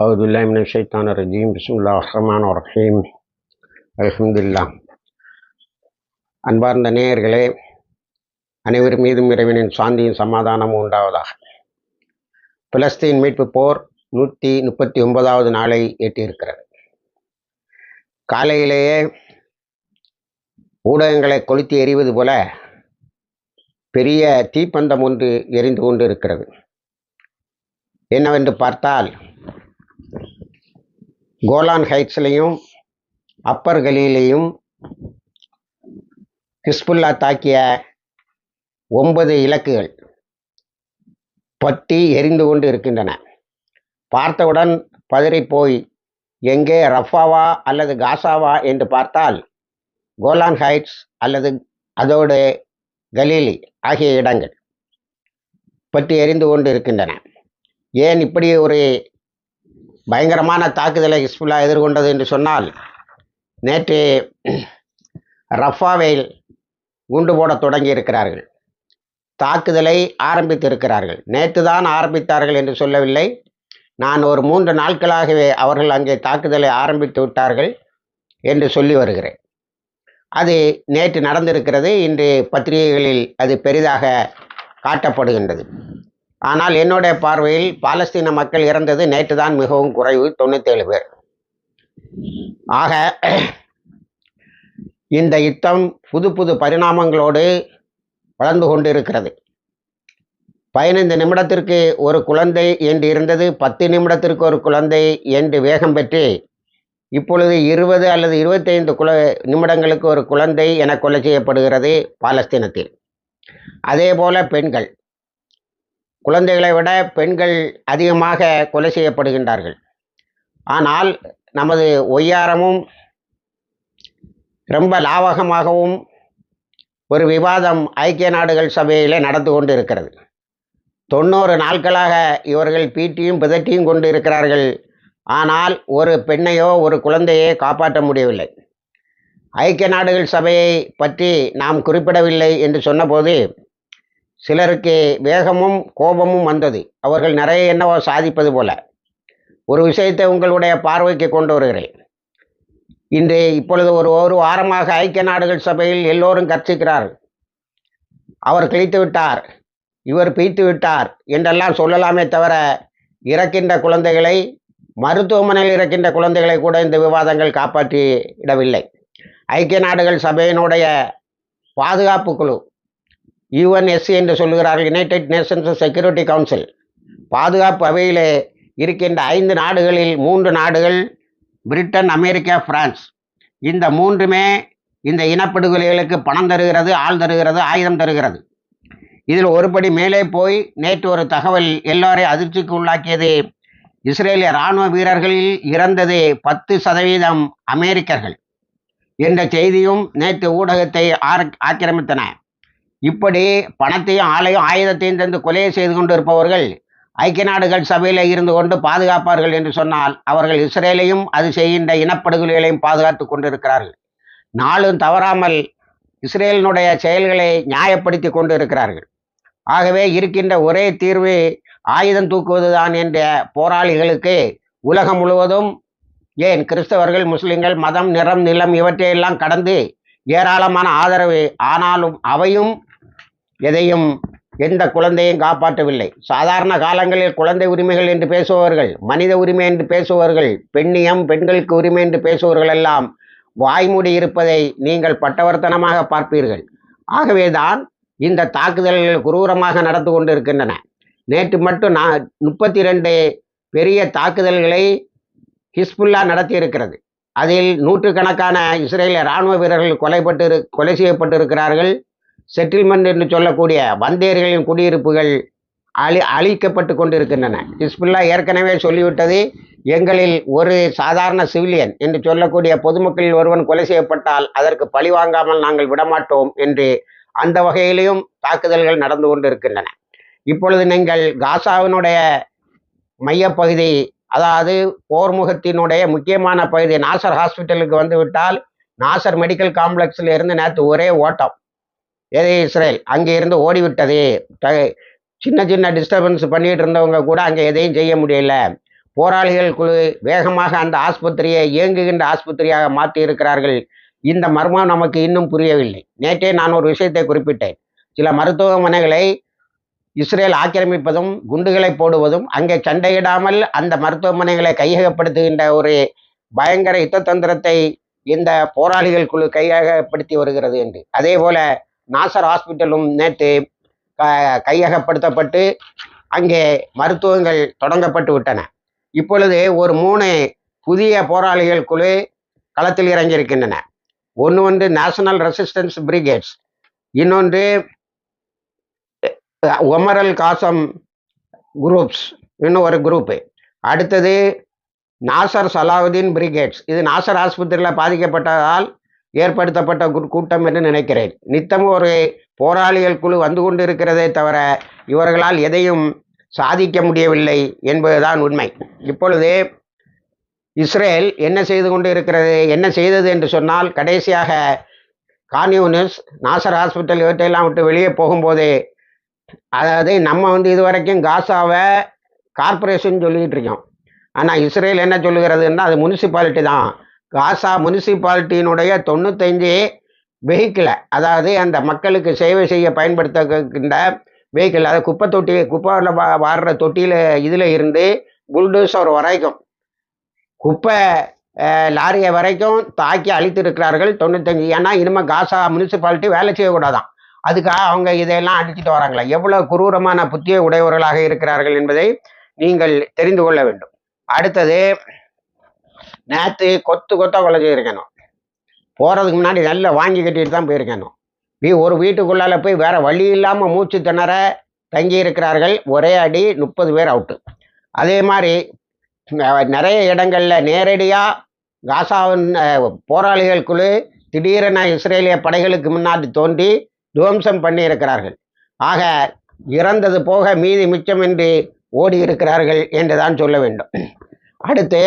أعوذ بالله من الشيطان الرجيم بسم الله الرحمن الرحيم அல்ஹம்துலில்லாஹ் அன்பார்ந்த நேயர்களே அனைவர் மீதும் இறைவனின் சாந்தியும் சமாதானமும் உண்டாவதாக பிலஸ்தீன் மீட்பு போர் நூற்றி முப்பத்தி ஒன்பதாவது நாளை எட்டியிருக்கிறது காலையிலேயே ஊடகங்களை கொளுத்தி எறிவது போல பெரிய தீப்பந்தம் ஒன்று எரிந்து கொண்டு இருக்கிறது என்னவென்று பார்த்தால் கோலான் ஹைட்ஸ்லையும் அப்பர் கலியிலையும் ஹிஸ்புல்லா தாக்கிய ஒன்பது இலக்குகள் பற்றி எரிந்து கொண்டு இருக்கின்றன. பார்த்தவுடன் பதறி போய் எங்கே ரஃபாவா அல்லது காசாவா என்று பார்த்தால் கோலான் ஹைட்ஸ் அல்லது அதோடு கலீலி ஆகிய இடங்கள் பற்றி எரிந்து கொண்டு இருக்கின்றன. ஏன் இப்படி ஒரு பயங்கரமான தாக்குதலை ஹிஸ்புல்லா எதிர்கொண்டது என்று சொன்னால் நேற்று ரஃபாவில் குண்டு போட தொடங்கி இருக்கிறார்கள் தாக்குதலை ஆரம்பித்திருக்கிறார்கள். நேற்று தான் ஆரம்பித்தார்கள் என்று சொல்லவில்லை. நான் ஒரு மூன்று நாட்களாகவே அவர்கள் அங்கே தாக்குதலை ஆரம்பித்து விட்டார்கள் என்று சொல்லி வருகிறேன். அது நேற்று நடந்திருக்கிறது. இன்று பத்திரிகைகளில் அது பெரிதாக காட்டப்படுகின்றது. ஆனால் என்னுடைய பார்வையில் பாலஸ்தீன மக்கள் இறந்தது நேற்று தான் மிகவும் குறைவு தொண்ணூத்தேழு பேர். ஆக இந்த யுத்தம் புது புது பரிணாமங்களோடு வளர்ந்து கொண்டிருக்கிறது. பதினைந்து நிமிடத்திற்கு ஒரு குழந்தை என்று இருந்தது பத்து நிமிடத்திற்கு ஒரு குழந்தை என்று வேகம் பெற்று இப்பொழுது இருபது அல்லது இருபத்தைந்து குல நிமிடங்களுக்கு ஒரு குழந்தை என கொலை செய்யப்படுகிறது பாலஸ்தீனத்தில். அதே போல பெண்கள். குழந்தைகளை விட பெண்கள் அதிகமாக கொலை செய்யப்படுகின்றார்கள். ஆனால் நமது ஒய்யாரமும் ரொம்ப லாவகமாகவும் ஒரு விவாதம் ஐக்கிய நாடுகள் சபையில் நடந்து கொண்டு இருக்கிறது தொண்ணூறு நாட்களாக இவர்கள் பீட்டியும் பிதட்டியும் கொண்டு இருக்கிறார்கள். ஆனால் ஒரு பெண்ணையோ ஒரு குழந்தையை காப்பாற்ற முடியவில்லை. ஐக்கிய நாடுகள் சபையை பற்றி நாம் குறிப்பிடவில்லை என்று சொன்னபோது சிலருக்கு வேகமும் கோபமும் வந்தது. அவர்கள் நிறைய என்னவோ சாதிப்பது போல. ஒரு விஷயத்தை உங்களுடைய பார்வைக்கு கொண்டு வருகிறேன். இன்று இப்பொழுது ஒரு ஒரு வாரமாக ஐக்கிய நாடுகள் சபையில் எல்லோரும் கர்ச்சிக்கிறார்கள். அவர் கிழித்து விட்டார். இவர் பீத்து விட்டார் என்றெல்லாம் சொல்லலாமே தவிர இறக்கின்ற குழந்தைகளை மருத்துவமனையில் இறக்கின்ற குழந்தைகளை கூட இந்த விவாதங்கள் காப்பாற்றிடவில்லை ஐக்கிய நாடுகள் சபையினுடைய பாதுகாப்பு குழு யுஎன்எஸ்சி என்று சொல்லுகிறார்கள் யுனைடெட் நேஷன்ஸ் செக்யூரிட்டி கவுன்சில் பாதுகாப்பு அவையிலே இருக்கின்ற ஐந்து நாடுகளில் மூன்று நாடுகள் பிரிட்டன் அமெரிக்கா பிரான்ஸ். இந்த மூன்றுமே இந்த இனப்படுகொலைகளுக்கு பணம் தருகிறது ஆள் தருகிறது ஆயுதம் தருகிறது. இதில் ஒருபடி மேலே போய் நேற்று ஒரு தகவல் எல்லோரையும் அதிர்ச்சிக்கு உள்ளாக்கியது இஸ்ரேலிய இராணுவ வீரர்களில் இறந்தது பத்து சதவீதம் அமெரிக்கர்கள். என்ற செய்தியும் நேற்று ஊடகத்தை ஆக்கிரமித்தன. இப்படி பணத்தையும் ஆலையும் ஆயுதத்தையும் தந்து கொலையை செய்து கொண்டு இருப்பவர்கள் ஐக்கிய நாடுகள் சபையில் இருந்து கொண்டு பாதுகாப்பார்கள் என்று சொன்னால் அவர்கள் இஸ்ரேலையும் அது செய்கின்ற இனப்படுகொலைகளையும் பாதுகாத்து கொண்டிருக்கிறார்கள். நாளும் தவறாமல் இஸ்ரேலினுடைய செயல்களை நியாயப்படுத்தி கொண்டு இருக்கிறார்கள் ஆகவே இருக்கின்ற ஒரே தீர்வு ஆயுதம் தூக்குவதுதான் என்ற போராளிகளுக்கு உலகம் முழுவதும் ஏன் கிறிஸ்தவர்கள் முஸ்லிம்கள் மதம் நிறம் நிலம் இவற்றையெல்லாம் கடந்து ஏராளமான ஆதரவு ஆனாலும் அவையும் எதையும் எந்த குழந்தையும் காப்பாற்றவில்லை. சாதாரண காலங்களில் குழந்தை உரிமைகள் என்று பேசுபவர்கள் மனித உரிமை என்று பேசுபவர்கள் பெண்ணியம் பெண்களுக்கு உரிமை என்று பேசுபவர்கள் எல்லாம் வாய்மூடி இருப்பதை நீங்கள் பட்டவர்த்தனமாக பார்ப்பீர்கள். ஆகவேதான் இந்த தாக்குதல்கள் குரூரமாக நடந்து கொண்டிருக்கின்றன. நேற்று மட்டும் நான் முப்பத்தி ரெண்டு பெரிய தாக்குதல்களை ஹிஸ்புல்லா நடத்தியிருக்கிறது. அதில் நூற்றுக்கணக்கான இஸ்ரேலிய இராணுவ வீரர்கள் கொலைப்பட்டு கொலை செய்யப்பட்டிருக்கிறார்கள். செட்டில்மெண்ட் என்று சொல்லக்கூடிய வந்தேர்களின் குடியிருப்புகள் அழி அழிக்கப்பட்டு கொண்டிருக்கின்றன. ஹிஸ்புல்லா ஏற்கனவே சொல்லிவிட்டது எங்களில் ஒரு சாதாரண சிவிலியன் என்று சொல்லக்கூடிய பொதுமக்களில் ஒருவன் கொலை செய்யப்பட்டால் அதற்கு பழி வாங்காமல் நாங்கள் விடமாட்டோம் என்று அந்த வகையிலையும் தாக்குதல்கள் நடந்து கொண்டிருக்கின்றன. இப்பொழுது நீங்கள் காசாவினுடைய மையப்பகுதி அதாவது போர்முகத்தினுடைய முக்கியமான பகுதி நாசர் ஹாஸ்பிட்டலுக்கு வந்துவிட்டால் நாசர் மெடிக்கல் காம்ப்ளெக்ஸில் இருந்து நேற்று ஒரே ஓட்டம். எது இஸ்ரேல் அங்கே இருந்து ஓடிவிட்டது. த- சின்ன சின்ன டிஸ்டர்பன்ஸ் பண்ணிட்டு இருந்தவங்க கூட அங்கே எதையும் செய்ய முடியல. போராளிகள் குழு வேகமாக அந்த ஆஸ்பத்திரியை இயங்குகின்ற ஆஸ்பத்திரியாக மாற்றி இருக்கிறார்கள் இந்த மர்மம் நமக்கு இன்னும் புரியவில்லை. நேற்றே நான் ஒரு விஷயத்தை குறிப்பிட்டேன். சில மருத்துவமனைகளை இஸ்ரேல் ஆக்கிரமிப்பதும் குண்டுகளை போடுவதும் அங்கே சண்டையிடாமல் அந்த மருத்துவமனைகளை கையகப்படுத்துகின்ற ஒரு பயங்கர யுத்த தந்திரத்தை இந்த போராளிகள் குழு கையகப்படுத்தி வருகிறது என்று. அதே போல நாசர் ஹாஸ்பிட்டலும் நேற்று க- கையகப்படுத்தப்பட்டு அங்கே மருத்துவங்கள் தொடங்கப்பட்டு விட்டன. இப்பொழுது ஒரு மூணு புதிய போராளிகள் குழு களத்தில் இறங்கியிருக்கின்றன. ஒன்று வந்து நேஷனல் ரெசிஸ்டன்ஸ் பிரிகேட்ஸ் இன்னொன்று ஒமரல் காசம் குரூப்ஸ் இன்னும் ஒரு குரூப்பு அடுத்தது நாசர் சலாவுதீன் பிரிகேட்ஸ் இது நாசர் ஆஸ்பத்திரியில் பாதிக்கப்பட்டதால் ஏற்படுத்தப்பட்ட கூட்டம் என்று நினைக்கிறேன். நித்தமும் ஒரு போராளிகள் குழு வந்து கொண்டிருக்கிறதே தவிர இவர்களால் எதையும் சாதிக்க முடியவில்லை என்பதுதான் உண்மை. இப்பொழுது இஸ்ரேல் என்ன செய்து கொண்டு இருக்கிறது என்ன செய்தது என்று சொன்னால் கடைசியாக கான்யூனிஸ் நாசர் ஹாஸ்பிட்டல் இவற்றையெல்லாம் விட்டு வெளியே போகும்போது அதாவது நம்ம வந்து இது வரைக்கும் காசாவை கார்ப்பரேஷன் சொல்லிக்கிட்டு இருக்கோம். ஆனால் இஸ்ரேல் என்ன சொல்லுகிறதுன்னா அது முனிசிபாலிட்டி தான். காசா முனிசிபாலிட்டியினுடைய தொண்ணூத்தஞ்சு வெஹிக்கிளை அதாவது அந்த மக்களுக்கு சேவை செய்ய பயன்படுத்தக்கின்ற வெஹிக்கிள் அதாவது குப்பை தொட்டி குப்பையில் வாடுற தொட்டியில் இதில் இருந்து புல்டோசர் வரைக்கும் குப்பை லாரியை வரைக்கும் தாக்கி அழித்திருக்கிறார்கள் தொண்ணூத்தஞ்சு ஏன்னா இனிமேல் காசா முனிசிபாலிட்டி வேலை செய்யக்கூடாதான். அதுக்காக அவங்க இதையெல்லாம் அழிச்சிட்டு வராங்களா எவ்வளோ குரூரமான புத்திய உடையவர்களாக இருக்கிறார்கள் என்பதை நீங்கள் தெரிந்து கொள்ள வேண்டும். அடுத்தது நேற்று கொத்து கொத்தா கொலை போகிறதுக்கு முன்னாடி நல்லா வாங்கி கட்டிட்டு தான் போயிருக்கணும். நீ ஒரு வீட்டுக்குள்ளால போய் வேற வழி இல்லாமல் மூச்சு திணற தங்கி இருக்கிறார்கள் ஒரே அடி முப்பது பேர் அவுட்டு அதே மாதிரி நிறைய இடங்களில் நேரடியாக காசாவின் போராளிகள் குழு திடீரென இஸ்ரேலிய படைகளுக்கு முன்னாடி தோன்றி துவம்சம் பண்ணி இருக்கிறார்கள் ஆக இறந்தது போக மீதி மிச்சமின்றி ஓடி இருக்கிறார்கள் என்றுதான் சொல்ல வேண்டும். அடுத்து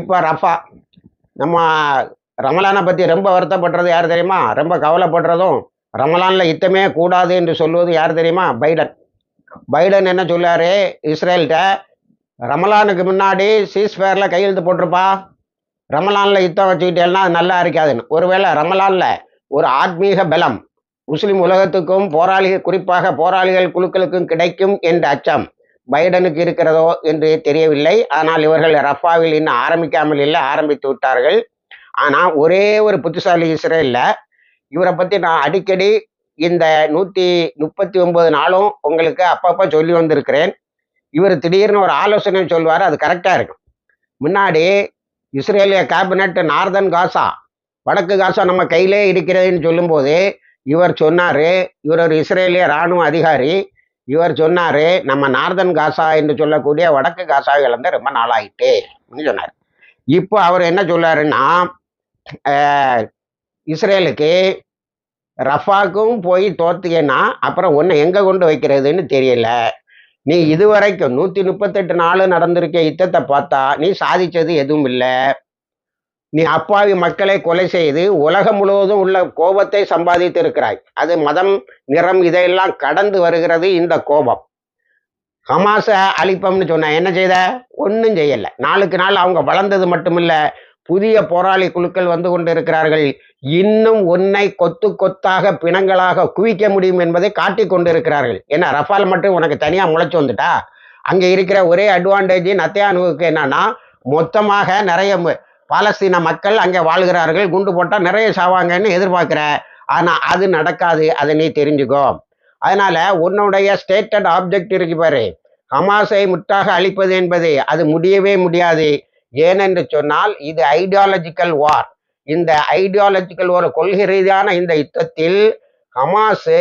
இப்போ ரஃபா நம்ம ரமலானை பற்றி ரொம்ப வருத்தப்படுறது யார் தெரியுமா? ரொம்ப கவலைப்படுறதும் ரமலானில் யுத்தமே கூடாது என்று சொல்வது யார் தெரியுமா? பைடன். பைடன் என்ன சொல்லார் இஸ்ரேல்கிட்ட ரமலானுக்கு முன்னாடி சீஸ்ஃபேரில் கையெழுத்து போட்டிருப்பா. ரமலானில் யுத்தம் வச்சுக்கிட்டேன்னா அது நல்லா இருக்காதுன்னு. ஒருவேளை ரமலானில் ஒரு ஆத்மீக பலம் முஸ்லிம் உலகத்துக்கும் போராளி குறிப்பாக போராளிகள் குழுக்களுக்கும் கிடைக்கும் என்ற அச்சம் பைடனுக்கு இருக்கிறதோ என்று தெரியவில்லை. ஆனால் இவர்கள் ரஃபாவில் இன்னும் ஆரம்பிக்காமல் இல்லை ஆரம்பித்து விட்டார்கள். ஆனால் ஒரே ஒரு புத்திசாலி இஸ்ரேலில் இவரை பற்றி நான் அடிக்கடி இந்த நூற்றி முப்பத்தி ஒன்பது நாளும் உங்களுக்கு அப்பப்போ சொல்லி வந்திருக்கிறேன். இவர் திடீர்னு ஒரு ஆலோசனை சொல்வார் அது கரெக்டாக இருக்கும். முன்னாடி இஸ்ரேலிய கேபினட் நார்தன் காசா வடக்கு காசா நம்ம கையிலே இருக்கிறதுன்னு சொல்லும்போது இவர் சொன்னார் இவர் ஒரு இஸ்ரேலிய இராணுவ அதிகாரி இவர் சொன்னார் நம்ம நார்தன் காசா என்று சொல்லக்கூடிய வடக்கு காசாவை இழந்து ரொம்ப நாளாயிட்டு அப்படின்னு சொன்னார். இப்போ அவர் என்ன சொல்லாருன்னா இஸ்ரேலுக்கு ரஃபாக்கும் போய் தோத்துக்கன்னா அப்புறம் ஒன்று எங்கே கொண்டு வைக்கிறதுன்னு தெரியல. நீ இதுவரைக்கும் நூற்றி முப்பத்தெட்டு நாள் நடந்திருக்க யுத்தத்தை பார்த்தா நீ சாதிச்சது எதுவும் இல்லை. நீ அப்பாவி மக்களை கொலை செய்து உலகம் முழுவதும் உள்ள கோபத்தை சம்பாதித்து இருக்கிறாய் அது மதம் நிறம் இதையெல்லாம் கடந்து வருகிறது இந்த கோபம். ஹமாஸை அழிப்போம்னு சொன்ன என்ன செய்த? ஒன்றும் செய்யலை. நாளுக்கு நாள் அவங்க வளர்ந்தது மட்டுமில்ல புதிய போராளி குழுக்கள் வந்து கொண்டு இருக்கிறார்கள் இன்னும் உன்னை கொத்து கொத்தாக பிணங்களாக குவிக்க முடியும் என்பதை காட்டி கொண்டு இருக்கிறார்கள் ஏன்னா ரஃபால் மட்டும் உனக்கு தனியாக முளைச்சு வந்துட்டா? அங்கே இருக்கிற ஒரே அட்வான்டேஜ் நத்தியானுவுக்கு என்னன்னா மொத்தமாக நிறைய பாலஸ்தீன மக்கள் அங்கே வாழ்கிறார்கள் குண்டு போட்டால் நிறைய சாவாங்கன்னு எதிர்பார்க்குற. ஆனால் அது நடக்காது. அதை நீ தெரிஞ்சுக்கோ. அதனால உன்னுடைய ஸ்டேட்டட் ஆப்ஜெக்ட் இருக்கு பாரு. ஹமாஸை முற்றாக அழிப்பது என்பது அது முடியவே முடியாது. ஏனென்று சொன்னால் இது ஐடியாலஜிக்கல் வார் இந்த ஐடியாலஜிக்கல் ஒரு கொள்கை ரீதியான இந்த யுத்தத்தில் ஹமாஸு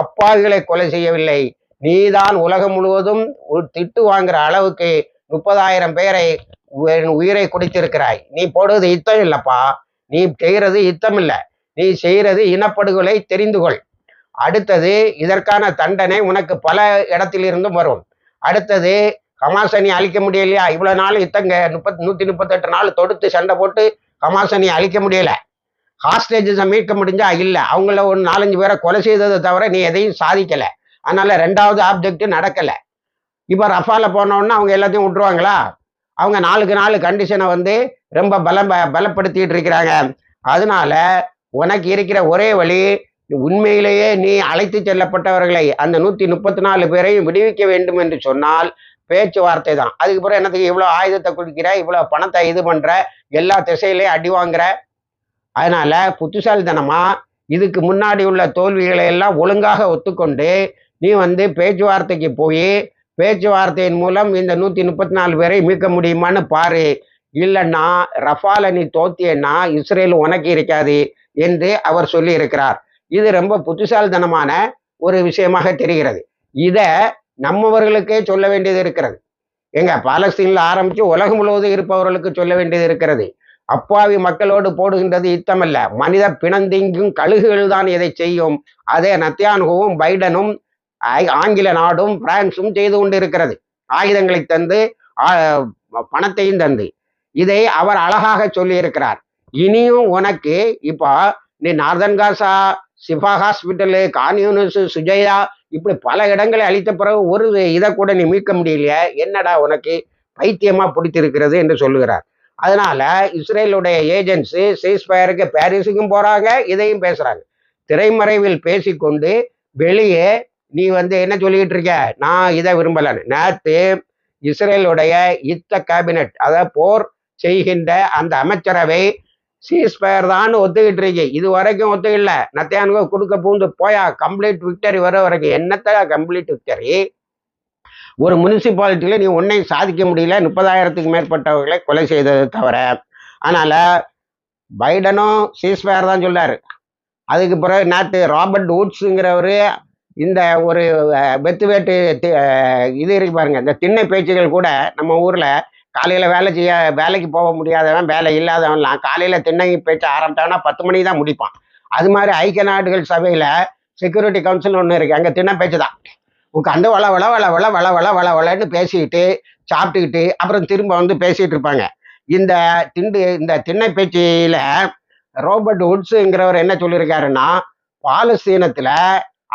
அப்பாவிகளை கொலை செய்யவில்லை. நீதான் உலகம் முழுவதும் ஒரு திட்டு வாங்குற அளவுக்கு முப்பதாயிரம் பேரை என் உயிரை குடித்திருக்கிறாய். நீ போடுவது யுத்தம் இல்லப்பா. நீ செய்கிறது யுத்தம் இல்லை. நீ செய்கிறது இனப்படுகொலை தெரிந்து கொள். அடுத்தது இதற்கான தண்டனை உனக்கு பல இடத்திலிருந்தும் வரும். அடுத்தது கமாசனி நீ அழிக்க முடியலையா? இவ்வளோ நாள் யுத்தங்க முப்பத் நூற்றி முப்பத்தெட்டு நாள் தொடுத்து சண்டை போட்டு கமாசனி நீ அழிக்க முடியலை. ஹாஸ்டேஜஸை மீட்க முடிஞ்சா இல்லை. அவங்கள ஒரு நாலஞ்சு பேரை கொலை செய்ததை தவிர நீ எதையும் சாதிக்கலை. அதனால ரெண்டாவது ஆப்ஜெக்ட் நடக்கலை. இப்போ ரஃபால போனோன்னா அவங்க எல்லாத்தையும் விட்டுருவாங்களா? அவங்க நாளுக்கு நாள் கண்டிஷனை வந்து ரொம்ப பலம் பலப்படுத்திட்டு இருக்கிறாங்க. அதனால உனக்கு இருக்கிற ஒரே வழி உண்மையிலேயே நீ அழைத்து செல்லப்பட்டவர்களை அந்த நூத்தி முப்பத்தி நாலு பேரையும் விடுவிக்க வேண்டும் என்று சொன்னால் பேச்சுவார்த்தை தான். அதுக்கப்புறம் என்னத்துக்கு இவ்வளோ ஆயுதத்தை குடிக்கிற இவ்வளோ பணத்தை இது பண்ற எல்லா திசையிலையும் அடி வாங்குற? அதனால புத்திசாலித்தனமா இதுக்கு முன்னாடி உள்ள தோல்விகளை எல்லாம் ஒழுங்காக ஒத்துக்கொண்டு நீ வந்து பேச்சுவார்த்தைக்கு போய் பேச்சுவார்த்தையின் மூலம் இந்த நூத்தி முப்பத்தி நாலு பேரை மீட்க முடியுமான்னு பாரு. இல்லைன்னா ரஃபால நீ தோத்தியன்னா இஸ்ரேல் உனக்கு இருக்காது என்று அவர் சொல்லி இருக்கிறார் இது ரொம்ப புத்திசாலித்தனமான ஒரு விஷயமாக தெரிகிறது. இதை நம்மவர்களுக்கே சொல்ல வேண்டியது இருக்கிறது. எங்க பாலஸ்தீன்ல ஆரம்பிச்சு உலகம் முழுவதும் இருப்பவர்களுக்கு சொல்ல வேண்டியது இருக்கிறது. அப்பாவி மக்களோடு போடுகின்றது யுத்தமல்ல. மனித பிணந்திங்கும் கழுகுகள் தான் இதை செய்யும். அதே நத்தியானுகவும் பைடனும் ஆங்கில நாடும் பிரான்சும் செய்து கொண்டு இருக்கிறது ஆயுதங்களை தந்து பணத்தையும் தந்து. இதை அவர் அழகாக சொல்லியிருக்கிறார். இனியும் உனக்கு இப்போ நீ northern Gaza Shifa hospital Khan Younis Shujaiya இப்படி பல இடங்களை அளித்த பிறகு ஒரு இதை கூட நீ மீட்க முடியலையே? என்னடா உனக்கு பைத்தியமா பிடித்திருக்கிறது என்று சொல்லுகிறார். அதனால இஸ்ரேலுடைய ஏஜென்ட்ஸு சீஸ்பயருக்கு பாரிஸுக்கும் போறாங்க இதையும் பேசுறாங்க. திரைமறைவில் பேசிக்கொண்டு வெளியே நீ வந்து என்ன சொல்லிக்கிட்டு இருக்க? நான் இதை விரும்பலன்னு. நேற்று இஸ்ரேலுடைய யுத்த கேபினட் அதை போர் செய்கின்ற அந்த அமைச்சரவை சீஸ்பயர் தான் ஒத்துக்கிட்டு இருக்கு. இது வரைக்கும் ஒத்துக்கல. நத்தையானுக்கு கொடுக்க பூந்து போயா. கம்ப்ளீட் விக்டரி வர வரைக்கும். என்னத்த கம்ப்ளீட் விக்டரி ஒரு முனிசிபாலிட்டியில் நீ ஒன்றையும் சாதிக்க முடியல. முப்பதாயிரத்துக்கு மேற்பட்டவர்களை கொலை செய்ததை தவிர. அதனால் பைடனும் சீஸ்பயர் தான் சொல்றாரு அதுக்கு பிறகு நேற்று ராபர்ட் வூட்ஸுங்கிறவர் இந்த ஒரு அஹ், வெத்து வேட்டு இது இருக்கு பாருங்க. இந்த திண்ணை பேச்சுகள் கூட நம்ம ஊர்ல காலையில வேலை செய்ய வேலைக்கு போக முடியாதவன் வேலை இல்லாதவன்லாம் காலையில திண்ணை பேச்சு ஆரம்பிச்சான்னா பத்து மணிக்கு தான் முடிப்பான். அது மாதிரி ஐக்கிய நாடுகள் சபையில செக்யூரிட்டி கவுன்சில் ஒன்று இருக்கு. அங்கே திண்ணை பேச்சு தான். உட்காந்து வள வள வள வள வள வள வள வளன்னு பேசிக்கிட்டு சாப்பிட்டுக்கிட்டு அப்புறம் திரும்ப வந்து பேசிட்டு இருப்பாங்க. இந்த திண்டு இந்த திண்ணை பேச்சியில ரோபர்ட் உட்ஸுங்கிறவர் என்ன சொல்லியிருக்காருன்னா பாலஸ்தீனத்துல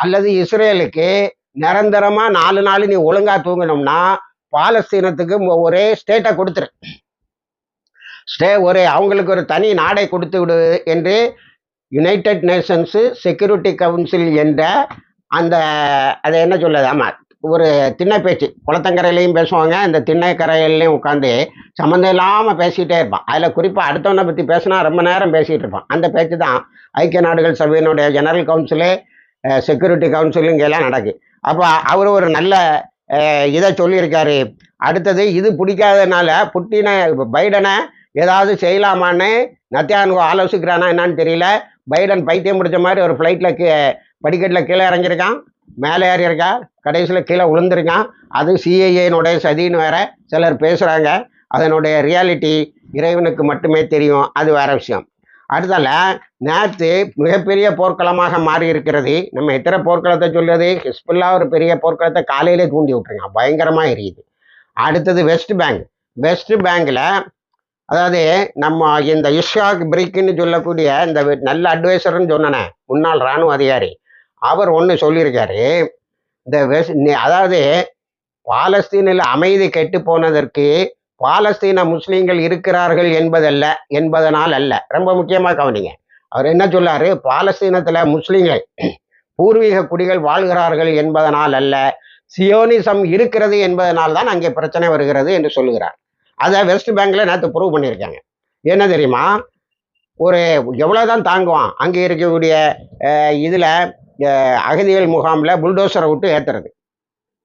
அல்லது இஸ்ரேலுக்கு நிரந்தரமா நாலு நாள் நீ ஒழுங்கா தூங்கணும்னா பாலஸ்தீனத்துக்கு ஒரே ஸ்டேட்டை கொடுத்துரு. ஸ்டே ஒரு அவங்களுக்கு ஒரு தனி நாடை கொடுத்து விடு என்று யுனைடெட் நேஷன்ஸ் செக்யூரிட்டி கவுன்சில் என்ற அந்த அதை என்ன சொல்லுது ஆமாம் ஒரு திண்ணை பேச்சு குளத்தங்கரையிலையும் பேசுவாங்க அந்த திண்ணைக்கரையிலையும் உட்காந்து சம்மந்தம் இல்லாமல் பேசிக்கிட்டே இருப்பான். அதில் குறிப்பாக அடுத்தவனை பற்றி பேசினா ரொம்ப நேரம் பேசிகிட்டு இருப்பான். அந்த பேச்சு தான் ஐக்கிய நாடுகள் சபையினுடைய ஜெனரல் கவுன்சிலு செக்யூரிட்டி கவுன்சிலும் இங்கெல்லாம் நடக்கு. அப்போ அவர் ஒரு நல்ல இதை சொல்லியிருக்காரு. அடுத்தது இது பிடிக்காதனால இப்போ பைடனை ஏதாவது செய்யலாமான்னு நத்தியானுக்கு ஆலோசிக்கிறானா என்னன்னு தெரியல. பைடன் பைத்தியம் பிடிச்ச மாதிரி ஒரு ஃப்ளைட்டில் கீ படிக்கட்டில் கீழே இறங்கியிருக்கான். மேலே ஏறியிருக்கா கடைசியில் கீழே விழுந்திருக்கான் அது சிஐஏனுடைய சதின்னு வேற சிலர் பேசுகிறாங்க அதனுடைய ரியாலிட்டி இறைவனுக்கு மட்டுமே தெரியும். அது வேற விஷயம். அடுத்தால நேற்று மிகப்பெரிய போர்க்களமாக மாறி இருக்கிறது நம்ம எத்தனை போர்க்களத்தை சொல்றது? ஹிஸ்புல்லா ஒரு பெரிய போர்க்களத்தை காலையிலே தூண்டி விட்டுருங்க. பயங்கரமாக எரியுது. அடுத்தது வெஸ்ட் பேங்க். வெஸ்ட் பேங்க்ல அதாவது நம்ம இந்த இஷாக் பிரிக்குன்னு சொல்லக்கூடிய இந்த நல்ல அட்வைசர்னு சொன்னனே முன்னாள் இராணுவ அதிகாரி. அவர் ஒன்று சொல்லியிருக்காரு. இந்த வெஸ்ட் அதாவது பாலஸ்தீனில் அமைதி கெட்டு போனதற்கு பாலஸ்தீன முஸ்லீம்கள் இருக்கிறார்கள் என்பதல்ல என்பதனால் அல்ல. ரொம்ப முக்கியமாக கவனிங்க. அவர் என்ன சொல்லாரு பாலஸ்தீனத்தில் முஸ்லீம்கள் பூர்வீக குடிகள் வாழ்கிறார்கள் என்பதனால் அல்ல சியோனிசம் இருக்கிறது என்பதனால் தான் அங்கே பிரச்சனை வருகிறது என்று சொல்லுகிறார். அதை வெஸ்ட் பேங்க்ல நேற்று ப்ரூவ் பண்ணியிருக்காங்க. என்ன தெரியுமா? ஒரு எவ்வளோதான் தாங்குவான் அங்கே இருக்கக்கூடிய இதில் அகதிகள் முகாமில் புல்டோசரை விட்டு ஏத்துறது.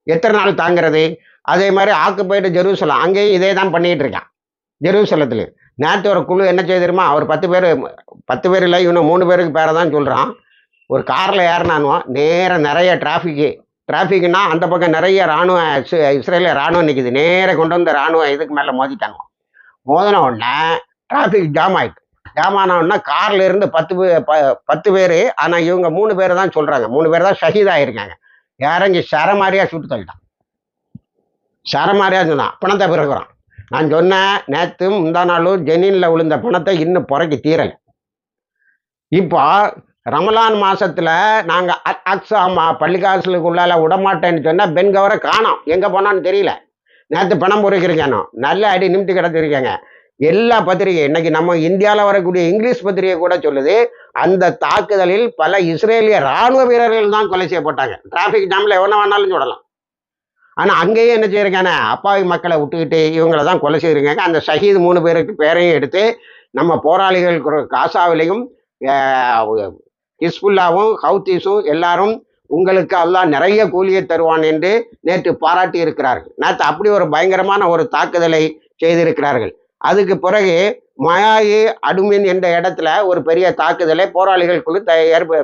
எத்தனை நாள் தாங்கிறது? அதே மாதிரி ஆக்குப்பைடு ஜெருசலம் அங்கேயும் இதே தான் பண்ணிகிட்டு இருக்கான். ஜெருசலத்தில். நேற்று ஒரு குழு என்ன செய்திருமா அவர் பத்து பேர் பத்து பேர் இல்லை இவனை மூணு பேருக்கு பேரை தான் சொல்கிறான் ஒரு காரில் ஏறினானுவோ நேராக நிறைய டிராஃபிக்கு டிராஃபிக்னா அந்த பக்கம் நிறைய இராணுவ இஸ்- இஸ்ரேலிய ராணுவம் நிற்கிது நேராக கொண்டு வந்து இராணுவம் இதுக்கு மேலே மோதிட்டானுவோம் மோதின உடனே டிராஃபிக் ஜாம் ஆயிட்டு. ஜாம் ஆன உடனே கார்ல இருந்து பத்து ப- பத்து பேர் ஆனால் இவங்க மூணு பேர் தான் சொல்கிறாங்க மூணு பேர் தான் ஷஹீதாயிருக்காங்க. இறங்கி சரமாரியாக சுட்டு தள்ளிட்டான். சரமாரியாக சொன்னான். பணத்தை பிறகுறான் நான் சொன்னேன் நேற்று முந்தா நாளும் ஜெனின்ல விழுந்த பணத்தை இன்னும் புறக்கி தீரலை இப்போ ரமலான் மாசத்துல நாங்க அ- அக்ஸா பள்ளிக்காசுக்குள்ளால விடமாட்டேன்னு சொன்னா பெண்கவரை காணோம். எங்க போனான்னு தெரியல. நேற்று பணம் பொறுக்கிருக்கானோ. நல்ல அடி நிமித்தி கிடத்திருக்காங்க. எல்லா பத்திரிகை இன்னைக்கு நம்ம இந்தியாவில் வரக்கூடிய இங்கிலீஷ் பத்திரிகை கூட சொல்லுது அந்த தாக்குதலில் பல இஸ்ரேலிய ராணுவ வீரர்கள் தான் கொலை செய்யப்பட்டாங்க. டிராஃபிக் ஜாமில் எவ்வளோ வேணாலும் சொல்லலாம் ஆனால் அங்கேயே என்ன செய்யிருக்கானே அப்பாவி மக்களை விட்டுக்கிட்டு இவங்களை தான் கொலை செய்திருக்காங்க அந்த ஷஹீத் மூணு பேருக்கு பேரையும் எடுத்து நம்ம போராளிகள் காசாவிலையும் ஹிஸ்புல்லாவும் ஹவுத்தீஸும் எல்லாரும் உங்களுக்கு அல்லா நிறைய கூலியை தருவான் என்று நேற்று பாராட்டி இருக்கிறார்கள் நேற்று அப்படி ஒரு பயங்கரமான ஒரு தாக்குதலை செய்திருக்கிறார்கள். அதுக்கு பிறகு மயாயி அடுமின் என்ற இடத்துல ஒரு பெரிய தாக்குதலை போராளிகளுக்குள்ள த ஏற்ப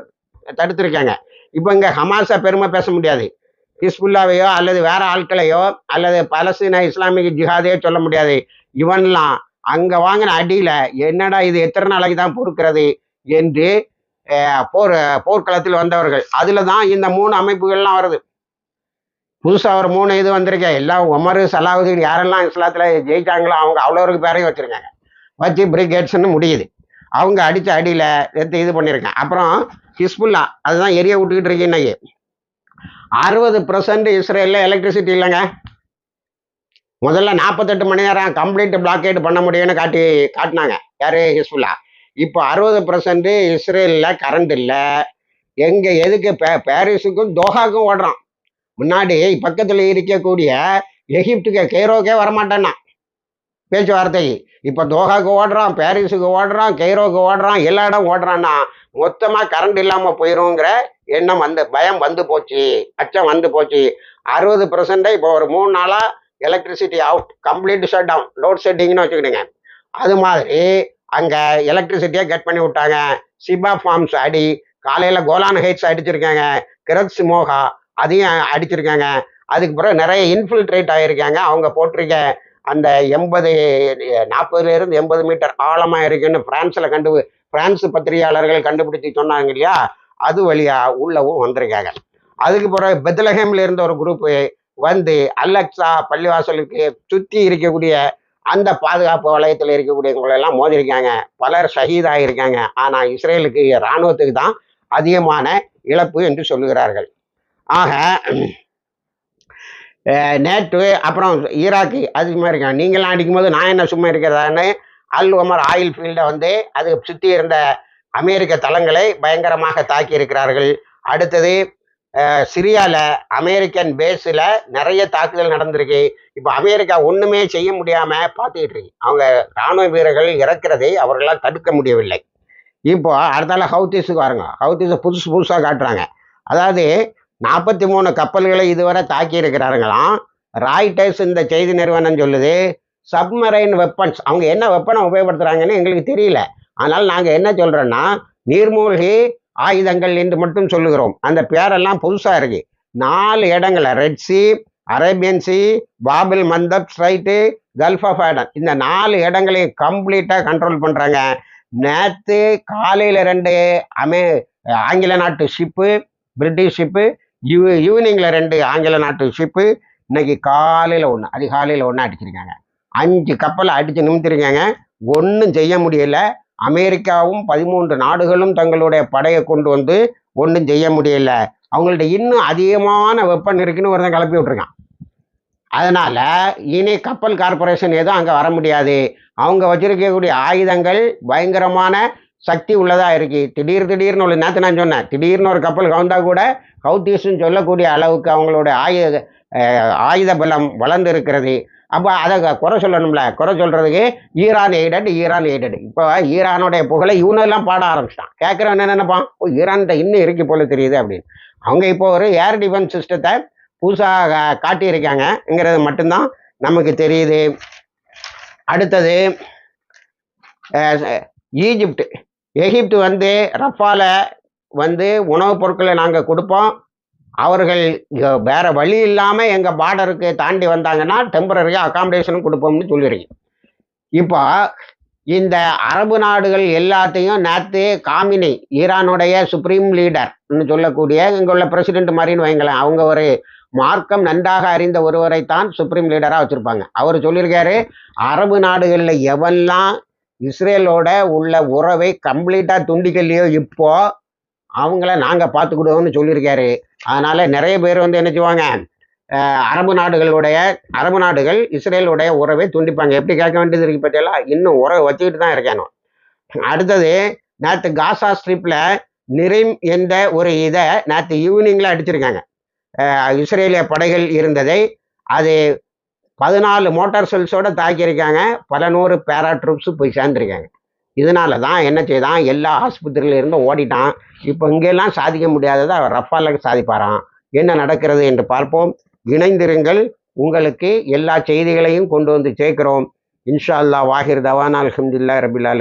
தடுத்திருக்காங்க. இப்போ இங்கே ஹமாஸை பெருமை பேச முடியாது. ஹிஸ்புல்லாவையோ அல்லது வேற ஆட்களையோ அல்லது பலஸ்தீன இஸ்லாமிக் ஜிஹாதையோ சொல்ல முடியாது. இவன்லாம் அங்கே வாங்கின அடியில் என்னடா இது எத்தனை நாளைக்கு தான் பொறுக்கிறது என்று போர் போர்க்களத்தில் வந்தவர்கள். அதில் தான் இந்த மூணு அமைப்புகள்லாம் வருது. புதுசாக ஒரு மூணு இது வந்திருக்கேன் எல்லாம் உமரு சலாவுதீன் யாரெல்லாம் இஸ்லாத்தில் ஜெயிச்சாங்களோ அவங்க அவ்வளோருக்கு பேரையும் வச்சுருக்காங்க. வச்சு பிரிகேட்ஸ்னு முடியுது. அவங்க அடித்த அடியில் எடுத்து இது பண்ணியிருக்கேன் அப்புறம் ஹிஸ்புல்லா அதுதான் எரிய விட்டுக்கிட்டு இருக்கீங்க இன்னைக்கு. அறுபது பர்சன்ட் இஸ்ரேலில் எலக்ட்ரிசிட்டி இல்லைங்க. முதல்ல நாற்பத்தெட்டு மணி நேரம் கம்ப்ளீட் பிளாக்கேட் பண்ண முடியும்னு காட்டி காட்டினாங்க. யார்? ஹிஸ்புல்லா. இப்போ அறுபது பர்சன்ட் இஸ்ரேலில் கரண்ட் இல்லை. எங்கே எதுக்கு? பே பாரிஸுக்கும் தோஹாக்கும் ஓடுறான் முன்னாடி பக்கத்தில் இருக்கக்கூடிய எகிப்துக்கு கெய்ரோக்கே வரமாட்டேன்னா. பேச்சுவார்த்தைக்கு இப்போ தோஹாக்கு ஓடுறான் பாரிஸுக்கு ஓடுறான் கெய்ரோக்கு ஓடுறான் எல்லா இடம் ஓடுறான்னா மொத்தமாக கரண்ட் இல்லாமல் போயிருங்கிற எண்ணம் வந்து பயம் வந்து போச்சு அச்சம் வந்து போச்சு. அறுபது பர்சன்டே இப்போ ஒரு மூணு நாளாக electricity out complete shut down load செட்டிங்னு வச்சுக்கிடுங்க. அது மாதிரி அங்கே எலக்ட்ரிசிட்டியை கட் பண்ணி விட்டாங்க. சிபா ஃபார்ம்ஸ் அடி காலையில் கோலான் ஹைட்ஸ் அடிச்சிருக்காங்க. கிரத் சிமோகா அதையும் அடிச்சிருக்காங்க. அதுக்கு பிறகு நிறைய இன்ஃபில்ட்ரேட் ஆகியிருக்காங்க அவங்க போட்டிருக்க அந்த எண்பது நாற்பதுலேருந்து எண்பது மீட்டர் ஆழமாக இருக்குன்னு ஃப்ரான்ஸில் கண்டு பிரான்ஸ் பத்திரிகையாளர்கள் கண்டுபிடிச்சி சொன்னாங்க இல்லையா? அது வழியாக உள்ளவும் வந்திருக்காங்க. அதுக்கு பிறகு பெத்லஹேம்ல இருந்த ஒரு குரூப்பு வந்து அலெக்சா பள்ளிவாசலுக்கு சுற்றி இருக்கக்கூடிய அந்த பாதுகாப்பு வளையத்தில் இருக்கக்கூடியவங்களெல்லாம் மோதிருக்காங்க. பலர் ஷஹீதாகியிருக்காங்க ஆனால் இஸ்ரேலுக்கு இராணுவத்துக்கு தான் அதிகமான இழப்பு என்று சொல்லுகிறார்கள். ஆக நேற்று அப்புறம் ஈராக்கு அதிகமாக இருக்காங்க நீங்களாம் அடிக்கும்போது நான் என்ன சும்மா இருக்கிறதான்னு அல் ஒமர் ஆயில் ஃபீல்டை வந்து அது சுற்றி இருந்த அமெரிக்க தளங்களை பயங்கரமாக தாக்கி இருக்கிறார்கள் அடுத்தது சிரியாவில் அமெரிக்கன் பேஸில் நிறைய தாக்குதல் நடந்திருக்கு. இப்போ அமெரிக்கா ஒன்றுமே செய்ய முடியாமல் பார்த்துக்கிட்டு இருக்கு. அவங்க ராணுவ வீரர்கள் இறக்கிறதை அவர்களால் தடுக்க முடியவில்லை. இப்போ அடுத்தால ஹவுத்தீஸுக்கு வாருங்க. ஹவுத்தீஸை புதுசு புதுசாக காட்டுறாங்க. அதாவது நாற்பத்தி மூணு கப்பல்களை இதுவரை தாக்கி இருக்கிறார்களாம் ராய்டர்ஸ் இந்த செய்தி நிறுவனம் சொல்லுது சப்மரைன் வெப்பன்ஸ். அவங்க என்ன வெப்பனை உபயோகப்படுத்துகிறாங்கன்னு எங்களுக்கு தெரியல. ஆனால் நாங்கள் என்ன சொல்கிறோன்னா நீர்மூழ்கி ஆயுதங்கள் என்று மட்டும் சொல்லுகிறோம். அந்த பேரெல்லாம் புதுசாக இருக்கு. நாலு இடங்களை red sea Arabian sea Bab el Mandeb strait gulf of Aden இந்த நாலு இடங்களையும் கம்ப்ளீட்டாக கண்ட்ரோல் பண்ணுறாங்க நேற்று காலையில் ரெண்டு அமே ஆங்கில நாட்டு ஷிப்பு பிரிட்டிஷ் ஷிப்பு யூ ஈவினிங்கில் ரெண்டு ஆங்கில நாட்டு ஷிப்பு இன்னைக்கு காலையில் ஒன்று அதிகாலையில் ஒன்று அடிச்சிருக்காங்க. அஞ்சு கப்பலை அடித்து நிமித்திருக்காங்க. ஒன்றும் செய்ய முடியல. அமெரிக்காவும் பதிமூன்று நாடுகளும் தங்களுடைய படையை கொண்டு வந்து ஒன்றும் செய்ய முடியல. அவங்கள்ட்ட இன்னும் அதிகமான வெப்பன் இருக்குன்னு ஒருத்தன் கிளப்பி விட்ருக்கான் அதனால் இனி கப்பல் கார்ப்பரேஷன் எதுவும் அங்கே வர முடியாது. அவங்க வச்சிருக்கக்கூடிய ஆயுதங்கள் பயங்கரமான சக்தி உள்ளதாக இருக்குது திடீர் திடீர்னு ஒரு நேற்று நான் சொன்னேன். திடீர்னு ஒரு கப்பல் கவுந்தா கூட கவுத்தீஸ்ன்னு சொல்லக்கூடிய அளவுக்கு அவங்களுடைய ஆயுத ஆயுத பலம் வளர்ந்து இருக்கிறது அப்போ அதை குறை சொல்லணும்ல. குறை சொல்கிறதுக்கு ஈரான் எய்டட் ஈரான் எய்டட் இப்போ ஈரானுடைய புகழை இவனெல்லாம் பாட ஆரம்பிச்சிட்டான். கேட்குறவன் என்ன நினைப்பான்? ஓ ஈரான்கிட்ட இன்னும் இருக்கு போல தெரியுது அப்படின்னு. அவங்க இப்போ ஒரு ஏர் டிஃபென்ஸ் சிஸ்டத்தை புதுசாக காட்டியிருக்காங்கங்கிறது மட்டும்தான் நமக்கு தெரியுது. அடுத்தது ஈஜிப்ட். எகிப்து வந்து ரஃபால வந்து உணவுப் பொருட்களை நாங்கள் கொடுப்போம். அவர்கள் வேறு வேற வழி இல்லாமல் எங்கள் பார்டருக்கு தாண்டி வந்தாங்கன்னா டெம்பரரியாக அகாமடேஷனும் கொடுப்போம்னு சொல்லிடுறீங்க. இப்போ இந்த அரபு நாடுகள் எல்லாத்தையும் நேற்று காமினி ஈரானுடைய சுப்ரீம் லீடர்னு சொல்லக்கூடிய இங்கே உள்ள பிரசிடென்ட் மாதிரின்னு வைங்களேன் அவங்க ஒரு மார்க்கம் நன்றாக அறிந்த ஒருவரைத்தான் சுப்ரீம் லீடராக வச்சுருப்பாங்க. அவர் சொல்லியிருக்காரு அரபு நாடுகளில் எவெல்லாம் இஸ்ரேலோட உள்ள உறவை கம்ப்ளீட்டாக துண்டிக்கலையோ இப்போது அவங்கள நாங்கள் பார்த்துக்கிடுவோம்னு சொல்லியிருக்காரு. அதனால் நிறைய பேர் வந்து என்ன செய்வாங்க அரபு நாடுகளுடைய அரபு நாடுகள் இஸ்ரேலுடைய உறவை துண்டிப்பாங்க. எப்படி கேட்க வேண்டியது இருக்கு பற்றியெல்லாம் இன்னும் உறவை வச்சுக்கிட்டு தான் இருக்கணும். அடுத்தது நேற்று காசா ஸ்ட்ரிப்பில் நிரிம் என்ற ஒரு இதை நேற்று ஈவினிங்கில் அடிச்சிருக்காங்க. இஸ்ரேலிய படைகள் இருந்ததை அது பதினாலு மோட்டார் செல்ஸோடு தாக்கியிருக்காங்க. பல நூறு பேரா ட்ரூப்ஸு போய் சேர்ந்துருக்காங்க. இதனால தான் என்ன செய்தான்? எல்லா ஆஸ்பத்திரியில இருந்தும் ஓடிட்டான். இப்போ இங்கெல்லாம் சாதிக்க முடியாததை அவர் ரஃபால சாதிப்பாராம். என்ன நடக்கிறது என்று பார்ப்போம். இணைந்திருங்கள். உங்களுக்கு எல்லா செய்திகளையும் கொண்டு வந்து சேர்க்கிறோம். இன்ஷா அல்லாஹ் வாஹிர் தவானா அல்ஹம்துலில்லாஹ் ரபிலால்